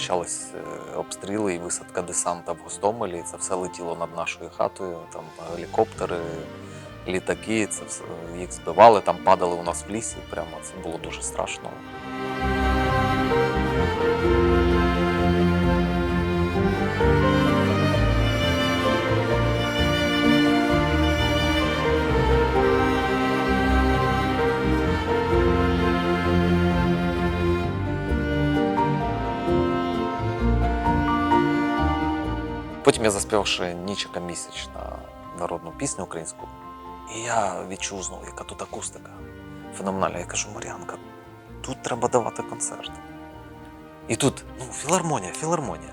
почались е, обстріли і висадка десанта в Гостомелі. Це все летіло над нашою хатою. Там гелікоптери, літаки, це все їх збивали, там падали у нас в лісі. Прямо це було дуже страшно. Потім я заспівав ще нічика місячна народну пісню українську. І я відчув знову, яка тут акустика феноменальна. Я кажу, Мар'янка, тут треба давати концерт. І тут, ну, філармонія, філармонія.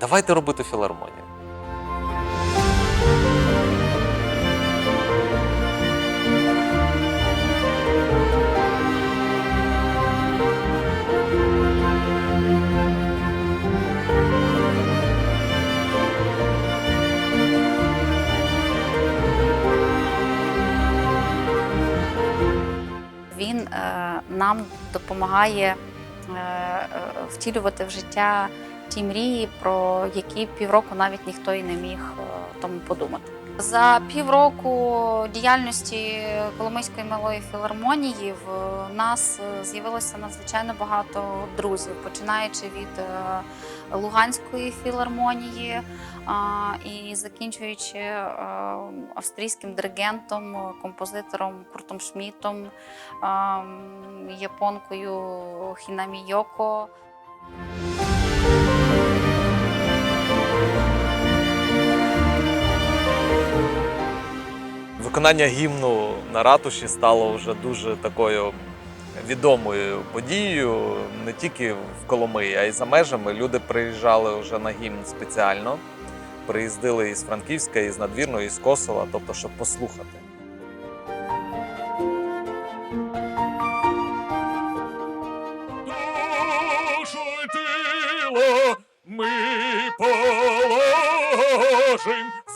Давайте робити філармонію. Він е, нам допомагає е, е, втілювати в життя ті мрії, про які півроку навіть ніхто і не міг тому подумати. За півроку діяльності Коломийської малої філармонії в нас е, з'явилося надзвичайно багато друзів, починаючи від е, Луганської філармонії і закінчуючи е, австрійським диригентом, е, композитором Куртом Шмітом, японкою Хінамі Йоко. Виконання гімну на ратуші стало вже дуже такою відомою подією не тільки в Коломиї, а й за межами. Люди приїжджали вже на гімн спеціально. Приїздили із Франківська, із Надвірної, із Косова, тобто, щоб послухати. ми положим